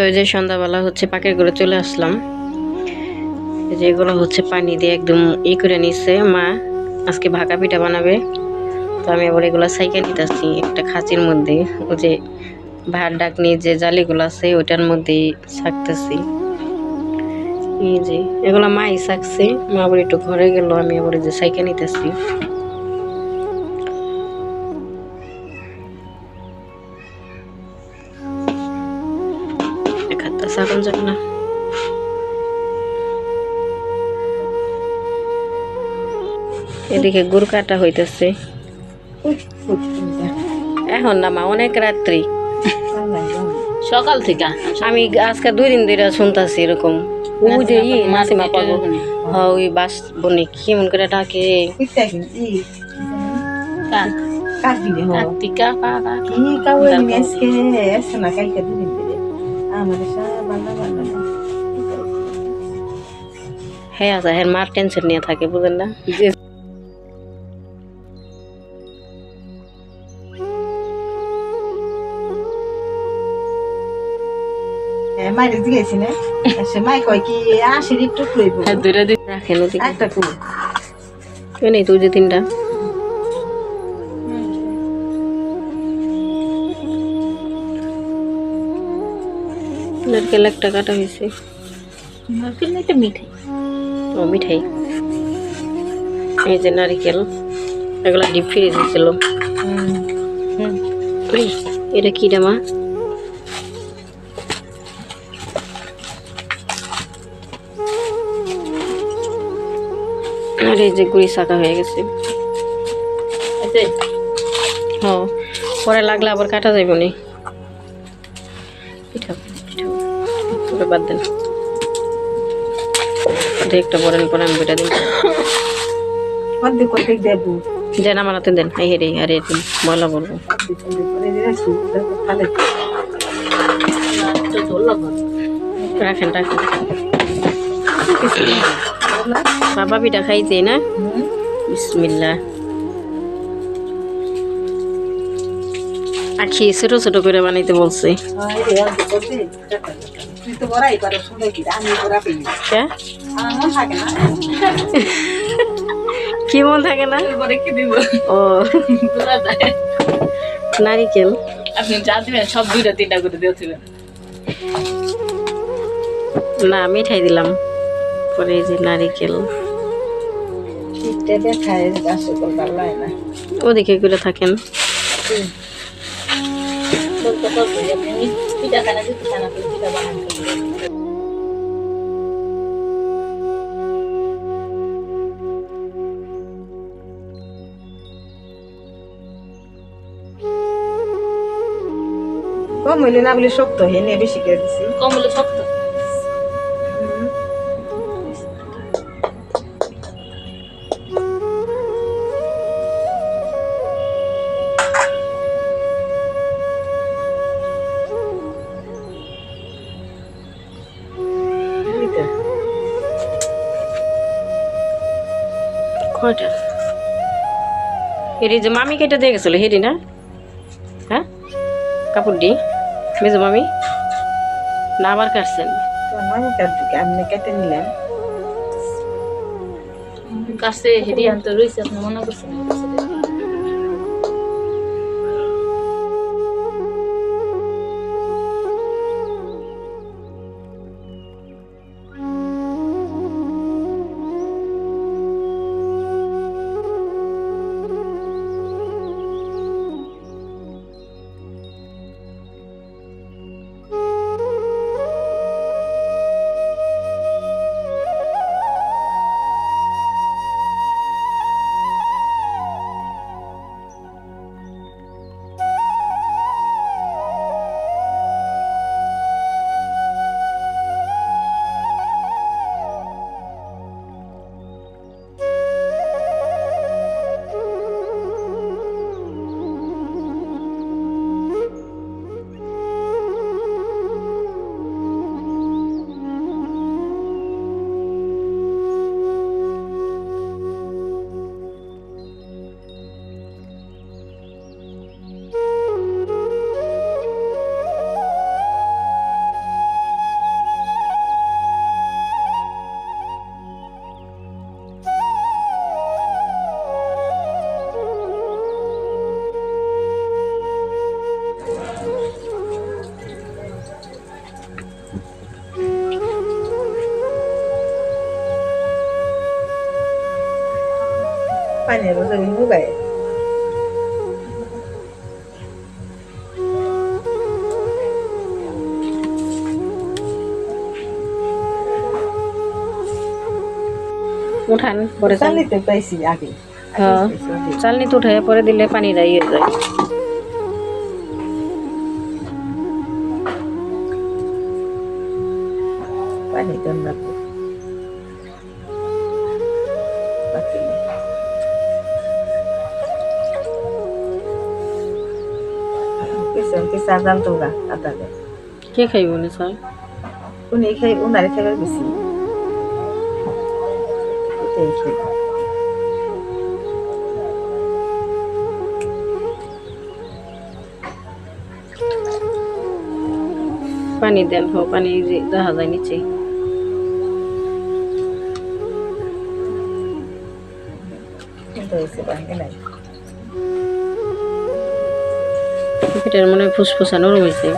তো এই যে সন্ধ্যাবেলা হচ্ছে পাকের করে চলে আসলাম। এই যে এগুলো হচ্ছে পানি দিয়ে একদম ই করে নিচ্ছে মা আজকে ভাকা পিঠা বানাবে। তো আমি আবার এগুলো সাইকেল নিতেছি একটা খাঁচির মধ্যে। ও যে ভাত ডাকনি যে জালিগুলো আছে, ওইটার মধ্যেই ছাকতেছি। এই যে এগুলো মাই শাকছে মা আবার একটু ঘরে গেল, আমি আবার যে সাইকেল নিতেছি। না। এদিকে গুড় কাটা হইতেছে। এখন না মা অনেক রাত্রি। সকাল থেকে। আমি আজকে দুই দিন ধরে শুনতাছি এরকম। ওই যে ই নাসিমা পাবো হ্যাঁ ওই বাস বনে কেমন করে ডাকে। কার্তিকা কাকা হ্যাঁ আচ্ছা হ্যাঁ মার টেনশন নিয়ে থাকে বুঝেন না? মাইরে দিয়েছি না। সে মাই কয় কি আসের একটু লইব। দূরে দিন রাখেন ওদিকে। একটা ফুল কেউ নেই তুই যে তিনটা। নারকেল একটা কাটা হয়েছে। নারকেল না মিঠাই। ও মিঠাই। এই যে নারিকেল এগুলো ডিপ ফ্রিজ ছিল এটা কি রে মা? আর এই যে গুড়ি শাখা হয়ে গেছে। হ্যাঁ পরে লাগলে আবার কাটা যাইব নি। পিঠা। পরে বাদ দেন। একটা বলেন পরে আমি পিঠা দিন। অর্ধেক অর্ধেক দেবো। দেন আমার হাতে দেন। এই হেরে আরে ময়লা বলব রাখেন রাখেন। বাবা পিঠা খাইছে না? বিসমিল্লা আখি ছোট ছোট করে বানাইতে বলছে। কি মন থাকে না কি থাকে না পরে কি দিব ও নারিকেল আপনি যা দিবেন সব দুইটা তিনটা করে দিয়ে দিবেন না মিঠাই দিলাম পরে এই যে নারিকেল ওদিকে করে থাকেন পিঠা খানা পিঠা বানান কম হইলে না বলে শক্ত নিয়ে বেশি করে দিছি। কম শক্ত। কয়টা? হেরি যে মামি কেটে দিয়ে গেছিল হেরি না? হ্যাঁ কাপড় দি? মেজো মামি না আবার কাটছেন? তো আমি কাটবো আমি কেটে নিলাম কাছে হেরি আনতে রয়েছে আপনি মনে করছেন? পানি রোজ মুগায় উঠান পরে চাল চালিতে পাইছি আগে হ্যাঁ চালনি তো উঠে পরে দিলে পানিটা ইয়ে যায় পানি দেন না তো। বাকি নেই। পেছন পেছা জাল তোরা আদা দেয় কে খাইব না স্যার উনি খাই উনারে খাইবার বেশি এটাই খাই। পানি দেন হো পানি দেখা যায় নিচে। ভাঙে নাই। পেটের মনে হয় ফুসফুসা নরম হয়েছে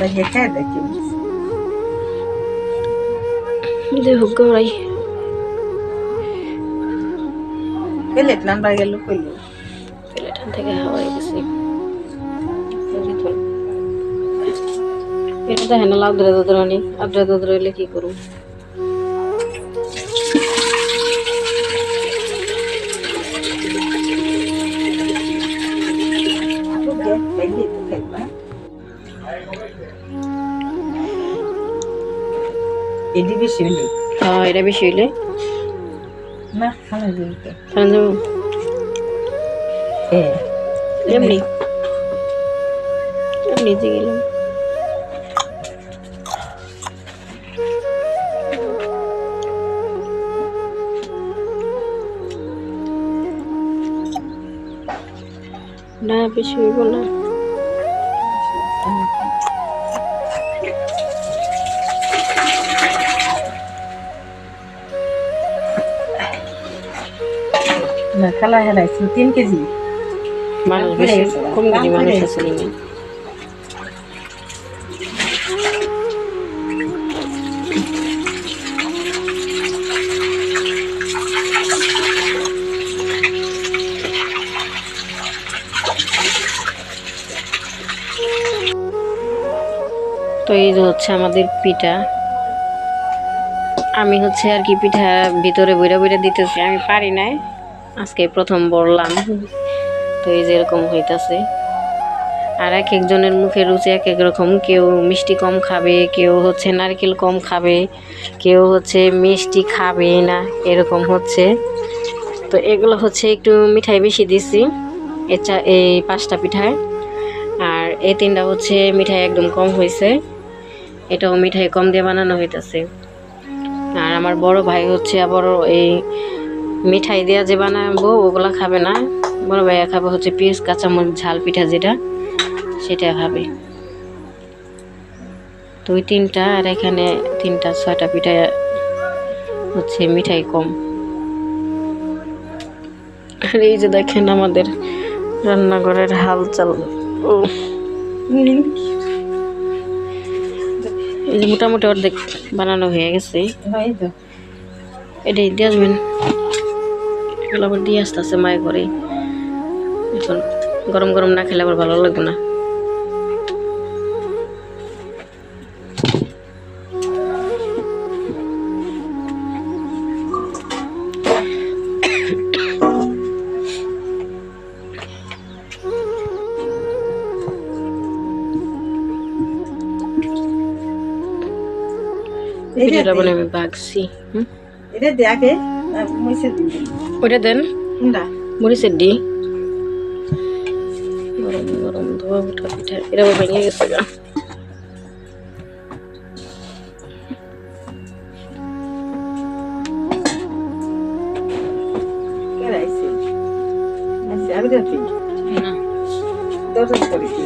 লাগিয়ে খাই দেখি পেলেট নাম্বার গেল কইল। থেকে হাওয়াই গেছে এটা দেখেন না লাউ ধরে ধরে আনি আদ্রা ধরে হইলে কি করব? তো বেশি হইলে? হ্যাঁ এটা বেশি হইলে। না খাওয়া যাবে তো। যাব। এমনি। এমনি গেলাম। না বেশি হইব না। না খালা হেরাইছি তিন কেজি। মানুষ বেশি কম কেজি মানুষ আছে তো হচ্ছে আমাদের পিঠা। আমি হচ্ছে আর কি পিঠা ভিতরে বইরা বইরা দিতেছি, আমি পারি নাই। আজকে প্রথম বললাম। তো এই যে এরকম হইতাছে। আর এক একজনের মুখে রুচি এক এক রকম। কেউ মিষ্টি কম খাবে, কেউ হচ্ছে নারকেল কম খাবে, কেউ হচ্ছে মিষ্টি খাবে না, এরকম হচ্ছে। তো এগুলো হচ্ছে একটু মিঠাই বেশি দিছি এই পাঁচটা পিঠায়। আর এই তিনটা হচ্ছে মিঠাই একদম কম হয়েছে এটাও মিঠাই কম দিয়ে বানানো হইতাছে। আর আমার বড় ভাই হচ্ছে আবার এই মিঠাই দেওয়া যে বানাবো, ওগুলো খাবে না। বড় ভাইয়া খাবে হচ্ছে পিস কাঁচামরিচ, ঝাল পিঠা যেটা, সেটা খাবে। তো ওই তিনটা, আর এখানে তিনটা, ছয়টা পিঠা হচ্ছে মিঠাই কম। আর এই যে দেখেন আমাদের রান্নাঘরের হালচাল। ও মোটামুটি অর্ধেক বানানো হয়ে গেছে। এটাই দিয়ে আসবেন। এগুলো আবার দিয়ে আসতে আছে মায়ে করে। এখন গরম গরম না খেলে আবার ভালো লাগবে না। পিঠাটা বলে আমি বাগছি এটা দে। আগে ওইটা দেন মরিচের ডি গরম গরম ধোয়া উঠা পিঠা। এটা ভেঙে গেছে গা। আমি দেখি। দরজা করেছি